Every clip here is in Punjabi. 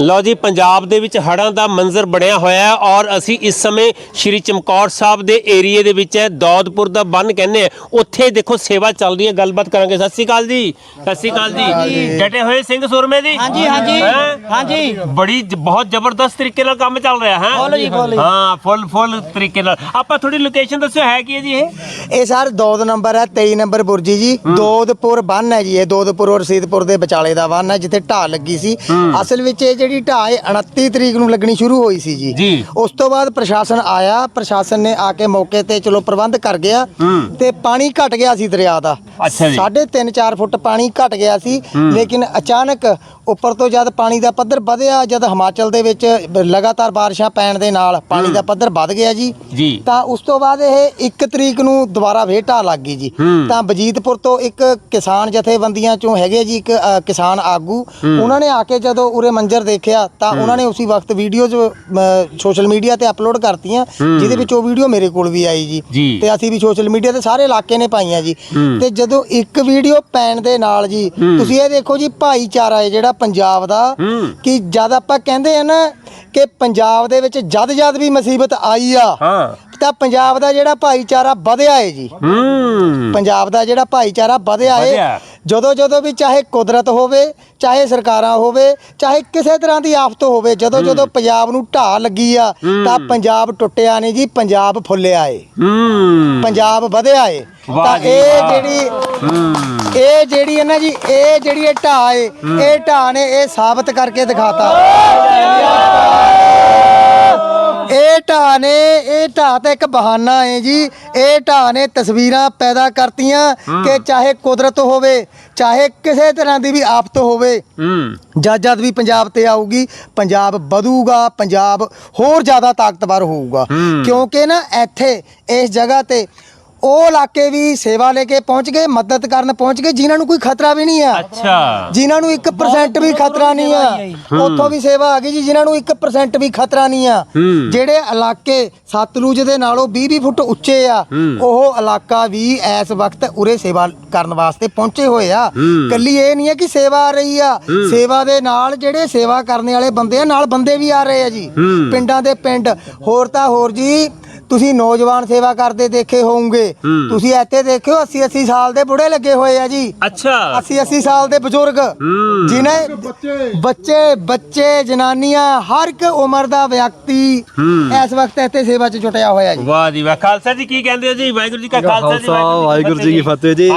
ਲਓ ਜੀ ਪੰਜਾਬ ਦੇ ਵਿੱਚ ਹੜ੍ਹਾਂ ਦਾ ਮੰਜ਼ਰ ਬਣਿਆ ਹੋਇਆ ਹੈ ਔਰ ਅਸੀਂ ਇਸ ਸਮੇਂ ਸ਼੍ਰੀ ਚਮਕੌਰ ਸਾਹਿਬ ਦੇ ਏਰੀਏ ਦੇ ਵਿੱਚ ਹੈ ਦੌਦਪੁਰ ਦਾ ਬੰਨ ਕਹਿੰਦੇ ਆ ਉੱਥੇ ਦੇਖੋ ਸੇਵਾ ਚੱਲ ਰਹੀ ਹੈ ਗੱਲਬਾਤ ਕਰਾਂਗੇ। ਸਤਿ ਸ਼੍ਰੀ ਅਕਾਲ ਜੀ। ਸਤਿ ਸ਼੍ਰੀ ਅਕਾਲ ਜੀ। ਡਟੇ ਹੋਏ ਸਿੰਘ ਸੁਰਮੇ ਦੀ ਹਾਂਜੀ, ਹਾਂਜੀ। ਹਾਂਜੀ। ਬੜੀ ਬਹੁਤ ਜ਼ਬਰਦਸਤ ਤਰੀਕੇ ਨਾਲ ਕੰਮ ਚੱਲ ਰਿਹਾ ਹੈ? ਜੀ। ਹਾਂ ਫੁੱਲ ਫੁੱਲ ਤਰੀਕੇ ਨਾਲ। ਆਪਾਂ ਥੋੜੀ ਲੋਕੇਸ਼ਨ ਦੱਸਿਓ ਹੈ ਕੀ ਹੈ ਜੀ ਇਹ? ਇਹ ਸਰ ਦੋਦ ਨੰਬਰ ਹੈ 23 ਨੰਬਰ ਬੁਰਜੀ ਜੀ। ਦੋਦਪੁਰ ਬੰਨ ਹੈ ਜੀ ਇਹ ਦੋਦਪੁਰ ਔਰ ਰਸੀਦਪੁਰ ਦੇ ਵਿਚਾਲੇ ਦਾ ਬੰਨ ਹੈ ਜਿੱਥੇ ਢਾਹ ਲੱਗੀ ਸੀ। ਅਸਲ ਵਿੱਚ ਇਹ ਜਿਹੜੀ ਹੈ 29 ਤਰੀਕ ਨੂੰ ਲੱਗਣੀ ਸ਼ੁਰੂ ਹੋਈ ਸੀ ਜੀ। ਜੀ। ਉਸ ਤੋਂ ਬਾਅਦ ਪ੍ਰਸ਼ਾਸਨ ਆਇਆ ਪ੍ਰਸ਼ਾਸਨ ਨੇ ਆ ਕੇ ਮੌਕੇ ਤੇ ਚਲੋ ਪ੍ਰਬੰਧ ਕਰ ਗਿਆ ਤੇ ਪਾਣੀ ਘਟ ਗਿਆ ਸੀ ਦਰਿਆ ਦਾ। ਅੱਛਾ ਜੀ। ਸਾਢੇ 3-4 ਫੁੱਟ ਪਾਣੀ ਘਟ ਗਿਆ ਸੀ ਲੇਕਿਨ ਅਚਾਨਕ ਉੱਪਰ ਤੋਂ ਜਦ ਪਾਣੀ ਦਾ ਪੱਧਰ ਵਧਿਆ ਜਦ ਹਿਮਾਚਲ ਦੇ ਵਿੱਚ ਲਗਾਤਾਰ ਬਾਰਿਸ਼ਾਂ ਪੈਣ ਦੇ ਨਾਲ ਪਾਣੀ ਦਾ ਪੱਧਰ ਵੱਧ ਗਿਆ ਜੀ ਜੀ। ਤਾਂ ਉਸ ਤੋਂ ਬਾਅਦ ਇਹ 1 ਤਰੀਕ ਨੂੰ ਦੁਬਾਰਾ ਫੇਰ ਢਾਹ ਲੱਗ ਗਈ ਜੀ। ਤਾਂ ਬਜੀਤਪੁਰ ਤੋਂ ਇੱਕ ਕਿਸਾਨ ਜਥੇਬੰਦੀਆਂ ਚੋਂ ਹੈਗੇ ਜੀ ਇੱਕ ਅ, ਕਿਸਾਨ ਆਗੂ ਉਹਨਾਂ ਨੇ ਆ ਕੇ ਜਦੋਂ ਉਰੇ ਮੰਜ਼ਰ ਦੇਖਿਆ ਤਾਂ ਉਹਨਾਂ ਨੇ ਉਸੇ ਵਕਤ ਵੀਡੀਓਜ਼ ਸੋਸ਼ਲ ਮੀਡੀਆ ਤੇ ਅਪਲੋਡ ਕਰਤੀਆਂ ਜਿਹਦੇ ਵਿੱਚ ਉਹ ਵੀਡੀਓ ਮੇਰੇ ਕੋਲ ਵੀ ਆਈ ਜੀ। ਤੇ ਅਸੀਂ ਵੀ ਸੋਸ਼ਲ ਮੀਡੀਆ ਤੇ ਸਾਰੇ ਇਲਾਕੇ ਨੇ ਪਾਈਆਂ ਜੀ। ਤੇ ਜਦੋਂ ਇੱਕ ਵੀਡੀਓ ਪੈਣ ਦੇ ਨਾਲ ਜੀ ਤੁਸੀਂ ਇਹ ਦੇਖੋ ਜੀ ਭਾਈਚਾਰਾ ਹੈ ਜਿਹੜਾ ਪੰਜਾਬ ਦਾ ਕਿ ਜਦ ਆਪਾਂ ਕਹਿੰਦੇ ਆ ਨਾ ਕਿ ਪੰਜਾਬ ਦੇ ਵਿੱਚ ਜਦ ਜਦ ਵੀ ਮੁਸੀਬਤ ਆਈ ਆ ਤਾਂ ਪੰਜਾਬ ਦਾ ਜਿਹੜਾ ਭਾਈਚਾਰਾ ਵਧਿਆ ਹੈ ਜੀ। ਪੰਜਾਬ ਦਾ ਜਿਹੜਾ ਭਾਈਚਾਰਾ ਵਧਿਆ ਵਧਿਆ। ਹੈ ਜਦੋਂ ਜਦੋਂ ਵੀ ਚਾਹੇ ਕੁਦਰਤ ਹੋਵੇ ਚਾਹੇ ਸਰਕਾਰਾਂ ਹੋਵੇ ਚਾਹੇ ਕਿਸੇ ਤਰ੍ਹਾਂ ਦੀ ਆਫਤ ਹੋਵੇ ਜਦੋਂ ਜਦੋਂ ਪੰਜਾਬ ਨੂੰ ਢਾਹ ਲੱਗੀ ਆ ਤਾਂ ਪੰਜਾਬ ਟੁੱਟਿਆ ਨਹੀਂ ਜੀ ਪੰਜਾਬ ਫੁੱਲਿਆ ਏ। ਪੰਜਾਬ ਵਧਿਆ ਏ। ਤਾਂ ਇਹ। ਜਿਹੜੀ ਇਹ ਜਿਹੜੀ ਹੈ ਨਾ ਜੀ ਇਹ ਜਿਹੜੀ ਢਾਹ ਏ ਇਹ ਢਾਹ ਨੇ ਇਹ ਸਾਬਤ ਕਰਕੇ ਦਿਖਾਤਾ। ਇਹ ਢਾਹ ਨੇ ਇਹ ਢਾਹ ਤਾਂ ਇੱਕ ਬਹਾਨਾ ਹੈ ਜੀ। ਇਹ ਢਾਹ ਨੇ ਤਸਵੀਰਾਂ ਪੈਦਾ ਕਰਤੀਆਂ ਕਿ ਚਾਹੇ ਕੁਦਰਤ ਹੋਵੇ ਚਾਹੇ ਕਿਸੇ ਤਰ੍ਹਾਂ ਦੀ ਵੀ ਆਫਤ ਹੋਵੇ ਹੂੰ। ਜਦ ਜਦ ਵੀ ਪੰਜਾਬ ਤੇ ਆਊਗੀ ਪੰਜਾਬ ਵਧੂਗਾ ਪੰਜਾਬ ਹੋਰ ਜ਼ਿਆਦਾ ਤਾਕਤਵਰ ਹੋਊਗਾ। ਕਿਉਂਕਿ ਨਾ ਇੱਥੇ ਇਸ ਜਗ੍ਹਾ ਤੇ ਉਹ ਇਲਾਕੇ ਵੀ ਸੇਵਾ ਲੈ ਕੇ ਪਹੁੰਚ ਗਏ ਮਦਦ ਕਰਨ ਪਹੁੰਚ ਗਏ ਜਿਨ੍ਹਾਂ ਨੂੰ ਕੋਈ ਖਤਰਾ ਵੀ ਨਹੀਂ ਆ। ਅੱਛਾ। ਜਿਨ੍ਹਾਂ ਨੂੰ 1% ਵੀ ਖਤਰਾ ਨਹੀਂ ਆ। ਉੱਥੋਂ ਵੀ ਸੇਵਾ ਆ ਗਈ ਜੀ ਜਿਨ੍ਹਾਂ ਨੂੰ 1% ਵੀ ਖਤਰਾ ਨਹੀਂ ਆ। ਜਿਹੜੇ ਇਲਾਕੇ ਸਤਲੁਜ ਦੇ ਨਾਲੋਂ 20-20 ਫੁੱਟ ਉੱਚੇ ਆ ਉਹ ਇਲਾਕਾ ਵੀ ਇਸ ਵਕਤ ਉਰੇ ਸੇਵਾ ਕਰਨ ਵਾਸਤੇ ਪਹੁੰਚੇ ਹੋਏ ਆ। ਕੱਲੀ ਇਹ ਨਹੀਂ ਹੈ ਕਿ ਸੇਵਾ ਆ ਰਹੀ ਆ। ਸੇਵਾ ਦੇ ਨਾਲ ਜਿਹੜੇ ਸੇਵਾ ਕਰਨ ਵਾਲੇ ਬੰਦੇ ਆ ਨਾਲ ਬੰਦੇ ਵੀ ਆ ਰਹੇ ਆ ਜੀ। ਪਿੰਡਾਂ ਦੇ ਪਿੰਡ। ਹੋਰ ਤਾਂ ਹੋਰ ਜੀ ਤੁਸੀਂ ਨੌਜਵਾਨ ਸੇਵਾ ਕਰਦੇ ਦੇਖੇ ਹੋਵੋਗੇ। ਤੁਸੀਂ ਇੱਥੇ ਦੇਖਿਓ 80 80 ਸਾਲ ਦੇ ਬੁੜੇ ਲੱਗੇ ਹੋਏ ਆ ਜੀ। ਅੱਛਾ। 80 80 ਸਾਲ ਦੇ ਬਜ਼ੁਰਗ। ਜਿਨ੍ਹਾਂ ਬੱਚੇ। ਬੱਚੇ ਜਨਾਨੀਆਂ ਹਰ ਇੱਕ ਉਮਰ ਦਾ ਵਿਅਕਤੀ ਇਸ ਵਕਤ ਇੱਥੇ ਸੇਵਾ 'ਚ ਜੁਟਿਆ ਹੋਇਆ ਜੀ। ਵਾਹ ਜੀ ਵਾਹ। ਖਾਲਸਾ ਜੀ ਕੀ ਕਹਿੰਦੇ ਹੋ ਜੀ? ਵਾਹਿਗੁਰੂ ਜੀ ਕਾ ਖਾਲਸਾ ਜੀ ਵਾਹਿਗੁਰੂ ਜੀ ਕੀ ਫਤਿਹ ਜੀ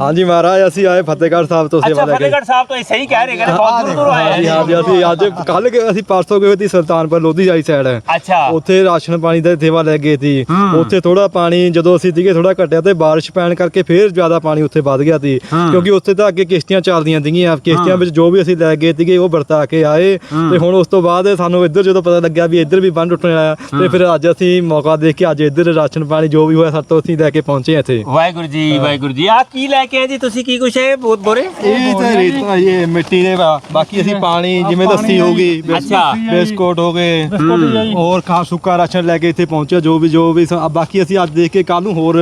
ਹਾਂਜੀ ਮਹਾਰਾਜ ਅਸੀਂ ਆਏ ਫਤਿਹਗੜ੍ਹ ਸਾਹਿਬ ਤੋਂ ਸੇਵਾ ਲੈ ਕੇ। ਫਤਿਹਗੜ੍ਹ ਸਾਹਿਬ ਤੋਂ ਇਹ ਸਹੀ ਕਹਿ ਰਹੇ ਕਹਿੰਦੇ ਬਹੁਤ ਦੂਰ ਦੂਰ ਆਏ ਆ ਹਾਂਜੀ ਅਸੀਂ ਅੱਜ ਕੱਲ ਅਸੀਂ ਪਰਸੋਂ ਗਏ ਸੀ ਸੁਲਤਾਨਪੁਰ ਲੋਧੀ ਆਈ ਸਾਈਡ ਅੱਛਾ। ਉੱਥੇ ਰਾਸ਼ਨ ਪਾਣੀ ਦਾ ਸੇਵਾ ਲੈ ਗਏ ਸੀ। ਉੱਥੇ ਥੋੜਾ ਪਾਣੀ ਜਦੋਂ ਅਸੀਂ ਸੀਗੇ ਥੋੜਾ ਘਟਿਆ ਤੇ ਬਾਰਿਸ਼ ਪੈਣ ਕਰਕੇ ਫੇਰ ਜ਼ਿਆਦਾ ਪਾਣੀ ਉੱਥੇ ਵੱਧ ਗਿਆ ਸੀ। ਕਿਉਂਕਿ ਉੱਥੇ ਤਾਂ ਅੱਗੇ ਕਿਸ਼ਤੀਆਂ ਚੱਲਦੀਆਂ ਸੀਗੀਆਂ। ਕਿਸ਼ਤੀਆਂ ਵਿੱਚ ਜੋ ਵੀ ਅਸੀਂ ਲੈ ਗਏ ਸੀਗੇ ਉਹ ਵਰਤਾ ਕੇ ਆਏ। ਤੇ ਹੁਣ ਉਸ ਤੋਂ ਬਾਅਦ ਸਾਨੂੰ ਇੱਧਰ ਜਦੋਂ ਪਤਾ ਲੱਗਿਆ ਵੀ ਇੱਧਰ ਵੀ ਬੰਨ ਟੁੱਟਣ ਆਇਆ ਤੇ ਫਿਰ ਅੱਜ ਅਸੀਂ ਮੌਕਾ ਦੇਖ ਕੇ ਅੱਜ ਇੱਧਰ ਰਾਸ਼ਨ ਪਾਣੀ ਜੋ ਵੀ ਹੋਇਆ ਸਾਡੇ ਤੋਂ ਅਸੀਂ ਲੈ ਕੇ ਪਹੁੰਚੇ ਹਾਂ ਇੱਥੇ। ਵਾਹਿਗੁਰੂ ਜੀ ਵਾਹਿਗੁਰੂ ਜੀ। ਆ ਕੀ ਲੈ ਕੇ ਆਏ ਜੀ ਤੁਸੀਂ? ਕੀ ਕੁਛ ਹੈ ਬਹੁਤ ਬੋਰੇ? ਇਹ ਤਾਂ ਰੇਤਾ ਇਹ ਮਿੱਟੀ ਦੇ ਵਾ ਬਾਕੀ ਅਸੀਂ ਪਾਣੀ ਜਿਵੇਂ ਲੱਸੀ ਹੋ ਗਈ ਬਿਸ- ਅੱਛਾ। ਬਿਸਕੁਟ ਹੋ ਗਏ ਹੋਰ ਖਾ ਸੁੱਕਾ ਰਾਸ਼ਨ ਲੈ ਕੇ ਇੱਥੇ ਪਹੁੰਚਿਆ ਜੋ ਵੀ ਜੋ ਵੀ ਸ- ਬਾਕੀ ਅਸੀਂ ਅੱਜ ਦੇਖ ਕੇ ਕੱਲ ਨੂੰ ਹੋਰ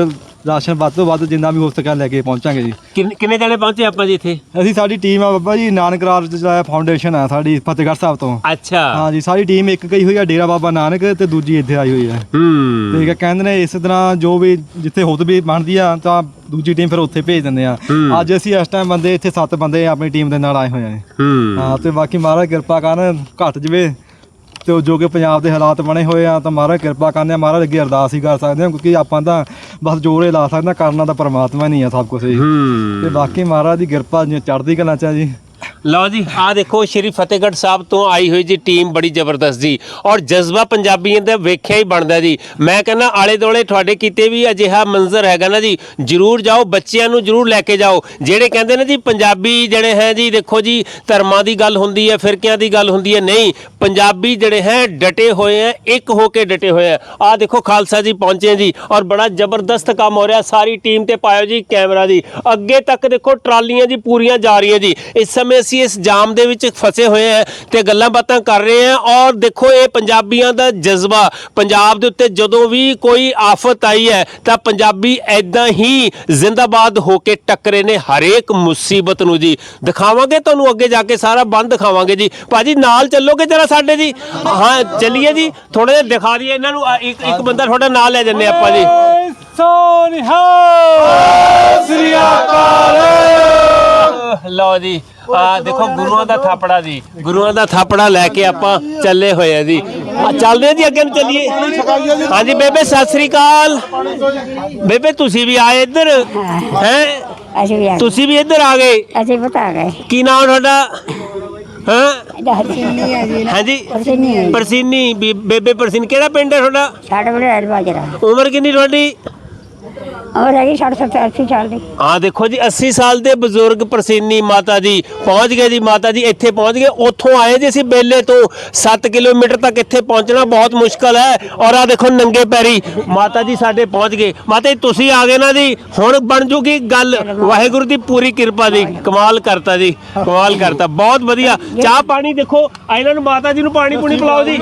ਰਾਸ਼ਨ ਵੱਧ ਤੋਂ ਵੱਧ ਜਿੰਨਾ ਵੀ ਹੋ ਸਕਿਆ ਲੈ ਕੇ ਪਹੁੰਚਾਂਗੇ ਜੀ। ਕਿੰਨੇ ਕਿੰਨੇ ਜਣੇ ਪਹੁੰਚੇ ਆਪਾਂ ਜੀ ਇੱਥੇ? ਅਸੀਂ ਸਾਡੀ ਟੀਮ ਆ ਬਾਬਾ ਜੀ ਨਾਨਕ ਰਾਜ ਜਿਹੜਾ ਫਾਊਂਡੇਸ਼ਨ ਆ ਸਾਡੀ ਫਤਿਹਗੜ੍ਹ ਸਾਹਿਬ ਤੋਂ। ਅੱਛਾ। ਹਾਂ ਜੀ ਸਾਡੀ ਟੀਮ ਇੱਕ ਗਈ ਹੋਈ ਆ ਡੇਰਾ ਬਾਬਾ ਨਾਨਕ ਤੇ ਦੂਜੀ ਇੱਥੇ ਆਈ ਹੋਈ ਹੈ ਹੂੰ। ਠੀਕ ਹੈ ਕਹਿੰਦੇ ਨੇ ਇਸ ਤਰ੍ਹਾਂ ਜੋ ਵੀ ਜਿੱਥੇ ਹੁਦ ਵੀ ਬਣਦੀ ਆ ਤਾਂ ਦੂਜੀ ਟੀਮ ਫਿਰ ਉੱਥੇ ਭੇਜ ਦਿੰਦੇ ਆ। ਅੱਜ ਅਸੀਂ ਇਸ ਟਾਈਮ ਬੰਦੇ ਇੱਥੇ 7 ਬੰਦੇ ਆਪਣੀ ਟੀਮ ਦੇ ਨਾਲ ਆਏ ਹੋਏ ਆ ਹੂੰ। ਹਾਂ ਤੇ ਬਾਕੀ ਮਹਾਰਾਜ ਕਿਰਪਾ ਕਰਨ ਘਟ ਜਵੇ। ਤੇ ਉਹ ਜੋ ਕਿ ਪੰਜਾਬ ਦੇ ਹਾਲਾਤ ਬਣੇ ਹੋਏ ਆ ਤਾਂ ਮਹਾਰਾਜ ਕਿਰਪਾ ਕਰਨ ਮਹਾਰਾਜ ਅੱਗੇ ਅਰਦਾਸ ਹੀ ਕਰ ਸਕਦੇ ਹਾਂ ਕਿਉਂਕਿ ਆਪਾਂ ਤਾਂ ਬਸ ਜੋਰੇ ਲਾ ਸਕਦੇ ਹਾਂ ਕਰਨਾ ਤਾਂ ਪਰਮਾਤਮਾ ਨਹੀਂ ਆ ਸਭ ਕੁਝ ਹੀ। ਤੇ ਬਾਕੀ ਮਹਾਰਾਜ ਦੀ ਕਿਰਪਾ ਜਿਵੇਂ ਚੜ੍ਹਦੀ ਕਲਾ ਚ ਆ ਜੀ। ਲਓ ਜੀ, ਆ ਦੇਖੋ, ਸ਼੍ਰੀ ਫਤਿਹਗੜ੍ਹ ਸਾਹਿਬ ਤੋਂ ਆਈ ਹੋਈ ਜੀ ਟੀਮ ਬੜੀ ਜ਼ਬਰਦਸਤ ਜੀ। ਔਰ ਜਜ਼ਬਾ ਪੰਜਾਬੀਆਂ ਦਾ ਵੇਖਿਆ ਹੀ ਬਣਦਾ ਜੀ। ਮੈਂ ਕਹਿੰਦਾ ਆਲੇ ਦੋਲੇ ਤੁਹਾਡੇ ਕਿਤੇ ਵੀ ਅਜਿਹਾ ਮੰਜ਼ਰ ਹੈਗਾ ਨਾ ਜੀ, ਜਰੂਰ ਜਾਓ, ਬੱਚਿਆਂ ਨੂੰ ਜਰੂਰ ਲੈ ਕੇ ਜਾਓ। ਜਿਹੜੇ ਕਹਿੰਦੇ ਨੇ ਜੀ, ਪੰਜਾਬੀ ਜਿਹੜੇ ਹੈ ਜੀ, ਦੇਖੋ ਜੀ, ਧਰਮਾਂ ਦੀ ਗੱਲ ਹੁੰਦੀ ਹੈ, ਫਿਰਕਿਆਂ ਦੀ ਗੱਲ ਹੁੰਦੀ ਹੈ, ਨਹੀਂ। ਪੰਜਾਬੀ ਜਿਹੜੇ ਹੈ, ਡਟੇ ਹੋਏ ਹੈ, ਇੱਕ ਹੋ ਕੇ ਡਟੇ ਹੋਏ ਹੈ। ਆ ਦੇਖੋ, ਖਾਲਸਾ ਜੀ ਪਹੁੰਚੇ ਜੀ, ਔਰ ਬੜਾ ਜ਼ਬਰਦਸਤ ਕੰਮ ਹੋ ਰਿਹਾ, ਸਾਰੀ ਟੀਮ ਤੇ ਪਾਇਓ ਜੀ ਕੈਮਰਾ ਜੀ। ਅੱਗੇ ਤੱਕ ਦੇਖੋ, ਟਰਾਲੀਆਂ ਜੀ ਪੂਰੀਆਂ ਜਾ ਰਹੀਆਂ ਜੀ। ਇਸ ਸਮੇਂ ਅਸੀਂ ਇਸ ਜਾਮ ਦੇ ਵਿੱਚ ਫਸੇ ਹੋਏ ਹਾਂ ਤੇ ਗੱਲਾਂ ਬਾਤਾਂ ਕਰ ਰਹੇ ਹਾਂ ਔਰ ਦੇਖੋ ਇਹ ਪੰਜਾਬੀਆਂ ਦਾ ਜਜ਼ਬਾ ਪੰਜਾਬ ਦੇ ਉੱਤੇ ਜਦੋਂ ਵੀ ਕੋਈ ਆਫਤ ਆਈ ਹੈ ਤਾਂ ਪੰਜਾਬੀ ਐਦਾਂ ਹੀ ਜ਼ਿੰਦਾਬਾਦ ਹੋ ਕੇ ਟੱਕਰੇ ਨੇ ਹਰੇਕ ਮੁਸੀਬਤ ਨੂੰ ਜੀ। ਦਿਖਾਵਾਂਗੇ ਤੁਹਾਨੂੰ ਅੱਗੇ ਜਾ ਕੇ ਸਾਰਾ ਬੰਦ ਦਿਖਾਵਾਂਗੇ ਜੀ। ਭਾਜੀ ਨਾਲ ਚੱਲੋਗੇ ਜਰਾ ਸਾਡੇ ਜੀ? ਹਾਂ ਚੱਲੀਏ ਜੀ। ਥੋੜਾ ਜਿਹਾ ਦਿਖਾ ਦਈਏ ਇਹਨਾਂ ਨੂੰ। ਆ, ਇੱਕ ਇੱਕ ਬੰਦਾ ਤੁਹਾਡਾ ਨਾਲ ਲੈ ਜੰਨੇ ਆਪਾਂ ਜੀ। ਲਓ ਜੀ। ਆ ਦੇਖੋ ਗੁਰੂਆਂ ਦਾ ਥਾਪੜਾ ਜੀ। ਗੁਰੂਆਂ ਦਾ ਥਾਪੜਾ ਲੈ ਕੇ ਆਪਾਂ ਚੱਲੇ ਹੋਏ ਆ ਜੀ। ਆ ਚੱਲਦੇ ਆ ਜੀ ਅੱਗੇ ਨੂੰ ਚੱਲੀਏ। ਹਾਂਜੀ ਬੇਬੇ ਸਤਿ ਸ੍ਰੀ ਅਕਾਲ। ਬੇਬੇ ਤੁਸੀਂ ਵੀ ਆਏ ਇੱਧਰ? ਹੈ? ਅਸੀਂ ਵੀ ਆ ਗਏ। ਤੁਸੀਂ ਵੀ ਇੱਧਰ ਆ ਗਏ? ਅਸੀਂ ਬਤਾ ਗਏ। ਕੀ ਨਾਮ ਤੁਹਾਡਾ? ਹਾਂ? ਆ ਜੀ। ਹਾਂਜੀ। ਪਰਸੀਨੀ ਬੀ- ਬੇਬੇ ਪਰਸੀਨ ਕਿਹੜਾ ਪਿੰਡ ਹੈ ਤੁਹਾਡਾ? ਸਾਡੇ ਬੜੇ ਐਡਵਾਈਜ਼ਰ ਆ ਉਮਰ ਕਿੰਨੀ ਤੁਹਾਡੀ? ਔਰ ਹੈਗੀ 60 70 80 ਸਾਲ ਦੀ। ਆ ਦੇਖੋ ਜੀ 80 ਸਾਲ ਦੇ ਬਜ਼ੁਰਗ ਪ੍ਰਸੀਨੀ ਮਾਤਾ ਜੀ ਪਹੁੰਚ ਗਏ ਜੀ, ਮਾਤਾ ਜੀ ਇੱਥੇ ਪਹੁੰਚ ਗਏ। ਉੱਥੋਂ ਆਏ ਜੀ ਅਸੀਂ ਬੇਲੇ ਤੋਂ 7 ਕਿਲੋਮੀਟਰ ਤੱਕ ਇੱਥੇ ਪਹੁੰਚਣਾ ਬਹੁਤ ਮੁਸ਼ਕਲ ਹੈ। ਔਰ ਆ ਦੇਖੋ ਨੰਗੇ ਪੈਰੀ, ਮਾਤਾ ਜੀ ਸਾਡੇ ਪਹੁੰਚ ਗਏ। ਮਾਤਾ ਜੀ, ਤੁਸੀਂ ਆ ਗਏ ਨਾ ਜੀ, ਹੁਣ ਬਣ ਜੂਗੀ ਗੱਲ। ਵਾਹਿਗੁਰੂ ਦੀ ਪੂਰੀ ਕਿਰਪਾ ਦੀ ਕਮਾਲ ਕਰਤਾ ਜੀ, ਕਮਾਲ ਕਰਤਾ। ਬਹੁਤ ਵਧੀਆ। ਚਾਹ ਪਾਣੀ ਦੇਖੋ ਆ ਇਹਨਾਂ ਨੂੰ ਮਾਤਾ ਜੀ ਨੂੰ ਪਾਣੀ ਪੂਣੀ ਪਿਲਾਓ ਜੀ।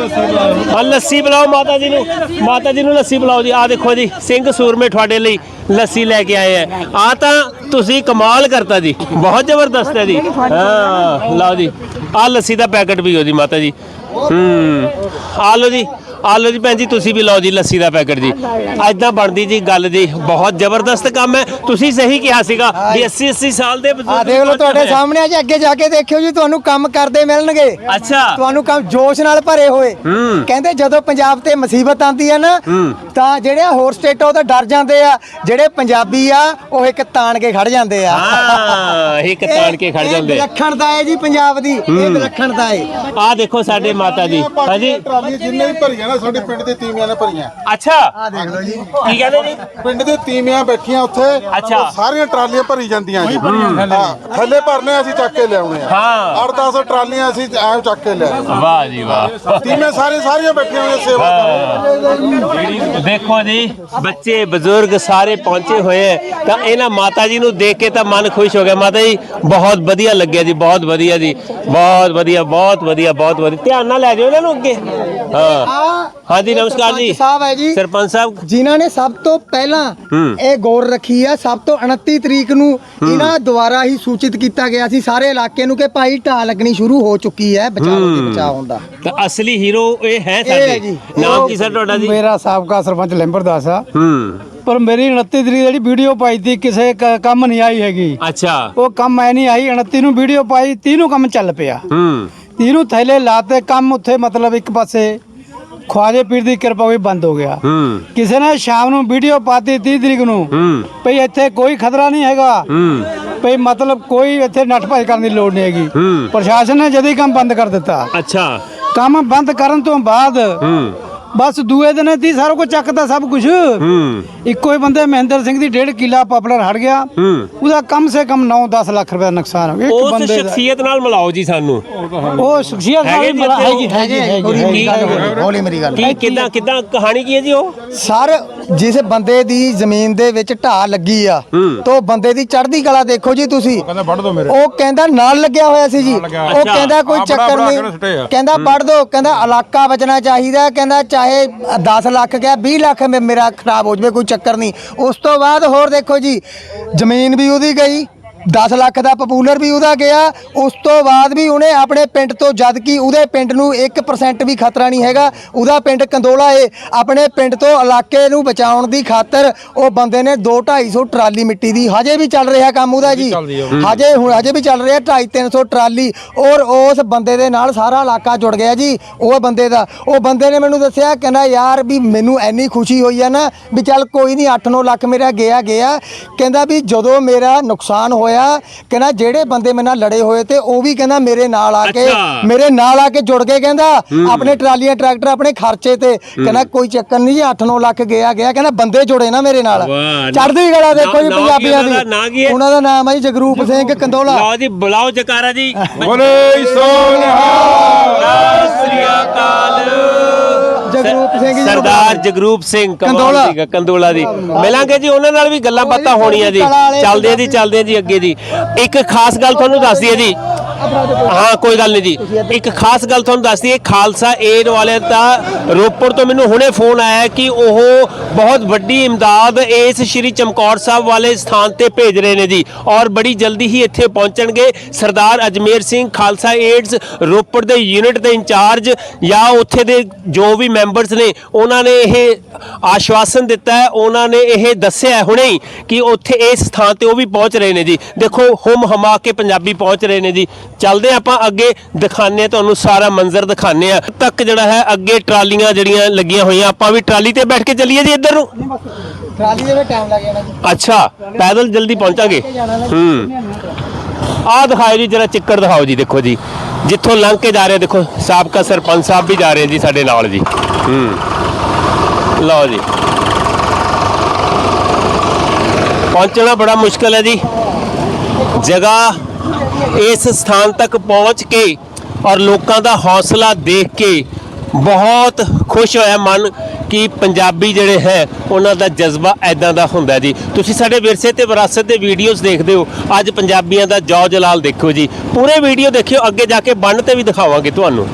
ਆ ਲੱਸੀ ਪਿਲਾਓ ਮਾਤਾ ਜੀ ਨੂੰ। ਮਾਤਾ ਜੀ ਨੂੰ ਲੱਸੀ ਪਿਲਾਓ ਜੀ। ਆ ਦੇਖੋ ਜੀ, ਸਿੰਘ ਸੂਰਮੇ ਤੁਹਾਡੇ ਲਈ। ਲੱਸੀ ਲੈ ਕੇ ਆਏ ਆ। ਆ ਤਾਂ ਤੁਸੀਂ ਕਮਾਲ ਕਰਤਾ ਜੀ। ਬਹੁਤ ਜ਼ਬਰਦਸਤ ਹੈ ਜੀ। ਹਾਂ, ਲਓ ਜੀ। ਆ ਲੱਸੀ ਦਾ ਪੈਕਟ ਵੀ ਹੋ ਜੀ ਮਾਤਾ ਜੀ। ਹੂੰ। ਆ ਲਓ ਜੀ। ਆ ਲਓ ਜੀ ਭੈਣ ਜੀ ਤੁਸੀਂ ਵੀ ਲਓ ਜੀ ਲੱਸੀ ਦਾ ਪੈਕਟ ਜੀ। ਐਦਾਂ ਬਣਦੀ ਜੀ ਗੱਲ ਜੀ ਬਹੁਤ ਜ਼ਬਰਦਸਤ ਕੰਮ ਹੈ। ਤੁਸੀਂ ਸਹੀ ਕਿਹਾ ਸੀਗਾ ਵੀ 80 80 ਸਾਲ ਦੇ ਆ ਬਜ਼ੁਰਗ ਦੇਖ ਲਓ ਤੁਹਾਡੇ ਸਾਹਮਣੇ ਆ ਜੀ ਅੱਗੇ ਜਾ ਕੇ ਦੇਖਿਓ ਜੀ ਤੁਹਾਨੂੰ ਕੰਮ ਕਰਦੇ ਮਿਲਣਗੇ। ਅੱਛਾ। ਤੁਹਾਨੂੰ ਕੰਮ ਜੋਸ਼ ਨਾਲ ਭਰੇ ਹੋਏ। ਹੂੰ। ਕਹਿੰਦੇ ਜਦੋਂ ਪੰਜਾਬ ਤੇ ਮੁਸੀਬਤ ਆਉਂਦੀ ਹੈ ਨਾ ਤਾਂ ਜਿਹੜੇ ਹੋਰ ਸਟੇਟ ਉਹ ਤਾਂ ਡਰ ਜਾਂਦੇ ਆ। ਜਿਹੜੇ ਪੰਜਾਬੀ ਆ ਉਹ ਇੱਕ ਤਾਣ ਕੇ ਖੜ ਜਾਂਦੇ ਆ। ਹਾਂ ਇੱਕ ਤਾਣ ਕੇ ਖੜ ਜਾਂਦੇ ਵਿਲੱਖਣਤਾ ਹੈ ਜੀ ਪੰਜਾਬ ਦੀ। ਇਹ ਵਿਲੱਖਣਤਾ ਹੈ। ਆ ਦੇਖੋ ਸਾਡੇ ਮਾਤਾ ਜੀ। ਹਾਂਜੀ। ਜਿੰਨੇ ਵੀ ਭਰੀਆਂ ਨਾ ਸਾਡੇ ਪਿੰਡ ਦੇ ਤੀਵੀਆਂ ਨੇ ਭਰੀਆਂ ਅੱਛਾ। ਆ ਦੇਖ ਲਓ ਜੀ। ਕੀ ਕਹਿੰਦੇ ਜੀ ਪਿੰਡ ਦੇ ਤੀਵੀਆਂ ਬੈਠੀਆਂ ਉੱਥੇ। ਅੱਛਾ। ਉਹ ਸਾਰੀਆਂ ਟਰਾਲੀਆਂ ਭਰੀ ਜਾਂਦੀਆਂ ਜੀ। ਹਾਂ ਥੱਲੇ ਭਰਨੇ ਅਸੀਂ ਚੱਕ ਕੇ ਲਿਆਉਣੇ ਆ। ਹਾਂ। 8-10 ਟਰਾਲੀਆਂ ਅਸੀਂ ਐਂ ਚੱਕ ਕੇ ਲਿਆਏ। ਵਾਹ ਜੀ ਵਾਹ। ਤੀਵੀਆਂ ਸਾਰੀਆਂ ਸਾਰੀਆਂ ਬੈਠੀਆਂ ਹੋਈਆਂ ਸੇਵਾ ਦੇਖੋ ਜੀ ਬੱਚੇ ਬਜ਼ੁਰਗ ਸਾਰੇ ਪਹੁੰਚੇ ਹੋਏ ਹੈ ਤਾਂ ਇਹਨਾਂ ਮਾਤਾ ਜੀ ਨੂੰ ਦੇਖ ਕੇ ਤਾਂ ਮਨ ਖੁਸ਼ ਹੋ ਗਿਆ। ਮਾਤਾ ਜੀ ਬਹੁਤ ਵਧੀਆ ਲੱਗਿਆ ਜੀ ਬਹੁਤ ਵਧੀਆ ਜੀ। ਬਹੁਤ ਵਧੀਆ ਬਹੁਤ ਵਧੀਆ ਬਹੁਤ ਵਧੀਆ। ਧਿਆਨ ਨਾਲ ਲੈ ਜਾਓ ਇਹਨਾਂ ਨੂੰ ਅੱਗੇ। ਹਾਂ। ਹਾਂਜੀ ਨਮਸਕਾਰ ਜੀ। ਸਰਪੰਚ ਸਾਹਿਬ ਹੈ ਜੀ। ਸਰਪੰਚ ਸਾਹਿਬ। ਜਿਨ੍ਹਾਂ ਨੇ ਸਭ ਤੋਂ ਪਹਿਲਾਂ। ਇਹ ਗੌਰ ਰੱਖੀ ਆ ਸਭ ਤੋਂ 29 ਤਰੀਕ ਨੂੰ ਇਹਨਾਂ ਦੁਆਰਾ ਹੀ ਸੂਚਿਤ ਕੀਤਾ ਗਿਆ ਸੀ ਸਾਰੇ ਇਲਾਕੇ ਨੂੰ ਕਿ ਭਾਈ ਢਾਹ ਲੱਗਣੀ ਸ਼ੁਰੂ ਹੋ ਚੁੱਕੀ ਹੈ ਬਚਾਓ ਤੇ ਬਚਾਓ ਹੁੰਦਾ ਤਾਂ ਅਸਲੀ ਹੀਰੋ ਇਹ ਹੈ ਹੈ ਸਾਡੇ ਜੀ। ਨਾਮ ਕੀ ਸਰ ਤੁਹਾਡਾ ਜੀ? ਮੇਰਾ ਸਾਬਕਾ ਸਰਪੰਚ ਲੈਂਬਰਦਾਸ ਆ। ਪਰ ਮੇਰੀ 29 ਤਰੀਕ ਦੀ ਜਿਹੜੀ ਵੀਡੀਓ ਪਾਈ ਤੀ ਕਿਸੇ ਕੰਮ ਨਹੀਂ ਆਈ ਹੈਗੀ। ਅੱਛਾ। ਉਹ ਕੰਮ ਐ ਨਹੀਂ ਆਈ 29 ਨੂੰ ਵੀਡੀਓ ਪਾਈ 30 ਨੂੰ ਕੰਮ ਚੱਲ ਪਿਆ। ਹੂੰ। 30 ਨੂੰ ਥੈਲੇ ਲਾਤੇ ਕੰਮ ਉੱਥੇ ਮਤਲਬ ਇੱਕ ਪਾਸੇ। ਖਵਾਜੇ ਪੀਰ ਦੀ ਕਿਰਪਾ ਹੋਈ ਬੰਦ ਹੋ ਗਿਆ। ਹੂੰ। ਕਿਸੇ ਨੇ ਸ਼ਾਮ ਨੂੰ ਵੀਡੀਓ ਪਾਤੀ 30 ਤਰੀਕ ਨੂੰ। ਹੂੰ। ਭਈ ਇੱਥੇ ਕੋਈ ਖਤਰਾ ਨਹੀਂ ਹੈਗਾ। ਹੂੰ। ਭਈ ਮਤਲਬ ਕੋਈ ਇੱਥੇ ਨੱਠ ਭੱਜ ਕਰਨ ਦੀ ਲੋੜ ਨਹੀਂ ਹੈਗੀ। ਹੂੰ। ਪ੍ਰਸ਼ਾਸਨ ਨੇ ਜਦ ਹੀ ਕੰਮ ਬੰਦ ਕਰ ਦਿੱਤਾ। ਅੱਛਾ। ਕੰਮ ਬੰਦ ਕਰਨ ਤੋਂ ਬਾਅਦ ਹੂੰ। ਬਸ ਦੂਏ ਦਿਨ ਤੀ ਸਾਰਾ ਕੁਝ ਚੱਕਦਾ ਸਭ ਕੁਝ। ਹੂੰ। ਇੱਕੋ ਹੀ ਬੰਦੇ ਮਹਿੰਦਰ ਸਿੰਘ ਦੀ ਡੇਢ ਕਿੱਲਾ ਪਾਪੂਲਰ ਹਟ ਗਿਆ। ਹੂੰ। ਉਹਦਾ ਕਮ ਸੇ ਕਮ 9-10 ਲੱਖ ਰੁਪਏ ਦਾ ਨੁਕਸਾਨ ਹੋ ਗਿਆ। ਇੱਕ ਉਸ ਬੰਦੇ ਦਾ ਸ਼ਖਸੀਅਤ ਨਾਲ ਮਿਲਾਓ ਜੀ ਸਾਨੂੰ। ਉਹ ਸ਼ਖਸੀਅਤ ਹੈਗੇ ਨਾਲ ਇੱਥੇ? ਹੈਗੀ ਹੈਗੀ ਹੈਗੀ। ਹੌਲੀ ਮੇਰੀ ਗੱਲ ਹੈਗੀ। ਹੋਣੀ, ਹੌਲੀ ਮੇਰੀ ਗੱਲ ਕੀ ਕਿਦਾਂ ਕਿਦਾਂ ਕਹਾਣੀ ਕੀ ਹੈ ਜੀ ਉਹ? ਸਰ ਜਿਸ ਬੰਦੇ ਦੀ ਜ਼ਮੀਨ ਦੇ ਵਿੱਚ ਢਾਹ ਲੱਗੀ ਆ। ਤੋ ਬੰਦੇ ਦੀ ਚੜ੍ਹਦੀ ਕਲਾ ਦੇਖੋ ਜੀ ਤੁਸੀਂ। ਕਹਿੰਦਾ ਵੱਢ ਦੋ ਮੇਰੇ। ਉਹ ਕਹਿੰਦਾ ਨਾਲ ਲੱਗਿਆ ਹੋਇਆ ਸੀ ਜੀ। ਉਹ। ਕਹਿੰਦਾ ਕੋਈ ਚੱਕਰ ਨਹੀਂ। ਕਹਿੰਦਾ ਵੱਢ ਦੋ। ਕਹਿੰਦਾ ਇਲਾਕਾ ਬਚਣਾ ਚਾਹੀਦਾ। ਕਹਿੰਦਾ ਚਾਹੇ 10 ਲੱਖ ਗਿਆ 20 ਲੱਖ ਮੇਰਾ ਖਰਾਬ ਹੋ ਜਵੇ ਕੋਈ ਚੱਕਰ ਨਹੀਂ। ਉਸ ਤੋਂ ਬਾਅਦ ਹੋਰ ਦੇਖੋ ਜੀ ਜ਼ਮੀਨ ਵੀ ਉਹਦੀ ਗਈ। 10 ਲੱਖ ਦਾ ਪਪੂਲਰ ਵੀ ਉਹਦਾ ਗਿਆ ਉਸ ਤੋਂ ਬਾਅਦ ਵੀ ਉਹਨੇ ਆਪਣੇ ਪਿੰਡ ਤੋਂ ਜਦ ਕਿ ਉਹਦੇ ਪਿੰਡ ਨੂੰ 1% ਵੀ ਖਤਰਾ ਨਹੀਂ ਹੈਗਾ ਉਹਦਾ ਪਿੰਡ ਕੰਦੋਲਾ ਏ। ਆਪਣੇ ਪਿੰਡ ਤੋਂ ਇਲਾਕੇ ਨੂੰ ਬਚਾਉਣ ਦੀ ਖਾਤਰ ਉਹ ਬੰਦੇ ਨੇ 2 250 ਟਰਾਲੀ ਮਿੱਟੀ ਦੀ ਹਜੇ ਵੀ ਚੱਲ ਰਿਹਾ ਕੰਮ ਉਹਦਾ ਜੀ। ਹਜੇ ਹੁਣ ਹਜੇ ਵੀ ਚੱਲ ਰਿਹਾ 250 300 ਟਰਾਲੀ ਔਰ ਉਸ ਬੰਦੇ ਦੇ ਨਾਲ ਸਾਰਾ ਇਲਾਕਾ ਜੁੜ ਗਿਆ ਜੀ ਉਹ ਬੰਦੇ ਦਾ। ਉਹ ਬੰਦੇ ਨੇ ਮੈਨੂੰ ਦੱਸਿਆ ਕਹਿੰਦਾ ਯਾਰ ਵੀ ਮੈਨੂੰ ਐਨੀ ਖੁਸ਼ੀ ਹੋਈ ਆ ਨਾ ਵੀ ਚੱਲ ਕੋਈ ਨਹੀਂ 8-9 ਲੱਖ ਮੇਰਾ ਗਿਆ ਗਿਆ। ਕਹਿੰਦਾ ਵੀ ਜਦੋਂ ਮੇਰਾ ਨੁਕਸਾਨ ਹੋਇਆ ਕਹਿੰਦਾ ਜਿਹੜੇ ਬੰਦੇ ਮੇਰੇ ਨਾਲ ਲੜੇ ਹੋਏ ਤੇ ਉਹ ਵੀ ਕਹਿੰਦਾ ਮੇਰੇ ਨਾਲ ਆ ਕੇ ਅੱਛਾ। ਮੇਰੇ ਨਾਲ ਆ ਕੇ ਜੁੜ ਕੇ ਕਹਿੰਦਾ ਆਪਣੇ ਟਰਾਲੀਆਂ ਟਰੈਕਟਰ ਆਪਣੇ ਖਰਚੇ ਤੇ ਕਹਿੰਦਾ ਕੋਈ ਚੱਕਰ ਨਹੀਂ ਜੀ 8-9 ਲੱਖ ਗਿਆ ਗਿਆ ਕਹਿੰਦਾ ਬੰਦੇ ਜੁੜੇ ਨਾ ਮੇਰੇ ਨਾਲ ਵਾਹ। ਚੜ੍ਹਦੀ ਗਲਾ ਦੇਖੋ ਜੀ ਨਾਂ- ਨਾਂ ਕੀ ਪੰਜਾਬੀਆਂ ਉਹਨਾਂ ਦਾ? ਦੀ ਨਾਂ ਕੀ ਹੈ? ਉਹਨਾਂ ਦਾ ਨਾਮ ਹੈ ਜੀ ਜਗਰੂਪ ਸਿੰਘ ਕੰਦੋਲਾ ਲਓ ਜੀ ਬੁਲਾਓ ਜਕਾਰਾ ਜੀ ਬੋਲੇ ਸਤਿ ਸ੍ਰੀ ਅਕਾਲ ਜਗਰੂਪ ਸਿੰਘ ਜੀ ਸਰਦਾਰ ਜਗਰੂਪ ਸਿੰਘ ਕੰਦੋਲਾ। ਕੰਦੋਲਾ। ਦੀ ਕੰਦੋਲਾ ਦੀ। ਮਿਲਾਂਗੇ ਜੀ ਉਹਨਾਂ ਨਾਲ ਵੀ ਗੱਲਾਂ ਬਾਤਾਂ ਹੋਣੀਆਂ ਜੀ। ਚੱਲਦੇ ਆ ਜੀ ਚੱਲਦੇ ਆ ਜੀ ਅੱਗੇ ਜੀ। ਇੱਕ ਖਾਸ ਗੱਲ ਤੁਹਾਨੂੰ ਦੱਸ ਦਈਏ ਜੀ। ਹਾਂ ਕੋਈ ਗੱਲ ਨਹੀਂ ਜੀ। ਇੱਕ ਖਾਸ ਗੱਲ ਤੁਹਾਨੂੰ ਦੱਸ ਦਈਏ ਖਾਲਸਾ ਏਡ ਵਾਲੇ ਦਾ ਰੋਪੜ ਤੋਂ ਮੈਨੂੰ ਹੁਣੇ ਫੋਨ ਆਇਆ ਹੈ ਕਿ ਉਹ ਬਹੁਤ ਵੱਡੀ ਇਮਦਾਦ ਇਸ ਸ਼੍ਰੀ ਚਮਕੌਰ ਸਾਹਿਬ ਵਾਲੇ ਸਥਾਨ ਤੇ ਭੇਜ ਰਹੇ ਨੇ ਜੀ। ਔਰ ਬੜੀ ਜਲਦੀ ਹੀ ਇੱਥੇ ਪਹੁੰਚਣਗੇ ਸਰਦਾਰ ਅਜਮੇਰ ਸਿੰਘ ਖਾਲਸਾ ਏਡਸ ਰੋਪੜ ਦੇ ਯੂਨਿਟ ਦੇ ਇੰਚਾਰਜ ਜਾਂ ਉੱਥੇ ਦੇ ਜੋ ਵੀ ਮੈਂਬਰਸ ਨੇ ਉਹਨਾਂ ਨੇ ਇਹ ਆਸ਼ਵਾਸਨ ਦਿੱਤਾ ਹੈ ਉਹਨਾਂ ਨੇ ਇਹ ਦੱਸਿਆ ਹੈ ਹੁਣੇ ਹੀ ਕਿ ਉੱਥੇ ਇਸ ਸਥਾਨ ਤੇ ਉਹ ਵੀ ਪਹੁੰਚ ਰਹੇ ਨੇ ਜੀ। ਦੇਖੋ ਹੁਮ ਹਮਾ ਕੇ ਪੰਜਾਬੀ ਪਹੁੰਚ ਰਹੇ ਨੇ ਜੀ। ਚੱਲਦੇ ਆਪਾਂ ਅੱਗੇ ਦਿਖਾਣੇ ਤੁਹਾਨੂੰ ਸਾਰਾ ਮੰਜ਼ਰ ਦਿਖਾਣੇ ਆ ਤੱਕ ਜਿਹੜਾ ਹੈ ਅੱਗੇ ਟਰਾਲੀਆਂ ਜਿਹੜੀਆਂ ਲੱਗੀਆਂ ਹੋਈਆਂ ਆਪਾਂ ਵੀ ਟਰਾਲੀ ਤੇ ਬੈਠ ਕੇ ਚੱਲੀਏ ਜੀ ਇੱਧਰ ਨੂੰ? ਟਰਾਲੀ ਦੇ ਵਿੱਚ ਟਾਈਮ ਲੱਗ ਜਾਣਾ ਜੀ। ਅੱਛਾ ਪੈਦਲ ਜਲਦੀ ਪਹੁੰਚਾਂਗੇ। ਹੂੰ। ਆਹ ਦਿਖਾਓ ਜੀ ਜਰਾ ਚਿੱਕੜ ਦਿਖਾਓ ਜੀ ਦੇਖੋ ਜੀ। ਜਿੱਥੋਂ ਲੰਘ ਕੇ ਜਾ ਰਹੇ ਦੇਖੋ ਸਾਬਕਾ ਸਰਪੰਚ ਸਾਹਿਬ ਵੀ ਜਾ ਰਹੇ ਜੀ ਸਾਡੇ ਨਾਲ ਜੀ। ਹੂੰ। ਲਓ ਜੀ। ਪਹੁੰਚਣਾ ਬੜਾ ਮੁਸ਼ਕਲ ਹੈ ਜੀ। ਜਗ੍ਹਾ ਇਸ ਸਥਾਨ ਤੱਕ ਪਹੁੰਚ ਕੇ ਔਰ ਲੋਕਾਂ ਦਾ ਹੌਸਲਾ ਦੇਖ ਕੇ ਬਹੁਤ ਖੁਸ਼ ਹੋਇਆ ਮਨ ਕਿ ਪੰਜਾਬੀ ਜਿਹੜੇ ਹੈ, ਉਹਨਾਂ ਦਾ ਜਜ਼ਬਾ ਐਦਾਂ ਦਾ ਹੁੰਦਾ ਜੀ। ਤੁਸੀਂ ਸਾਡੇ ਵਿਰਸੇ ਤੇ ਵਿਰਾਸਤ ਦੇ ਵੀਡੀਓਜ਼ ਦੇਖਦੇ ਹੋ, ਅੱਜ ਪੰਜਾਬੀਆਂ ਦਾ ਜੌ ਜਲਾਲ ਦੇਖੋ ਜੀ। ਪੂਰੇ ਵੀਡੀਓ ਦੇਖਿਓ, ਅੱਗੇ ਜਾ ਕੇ ਬੰਨ ਤੇ ਵੀ ਦਿਖਾਵਾਂਗੇ ਤੁਹਾਨੂੰ।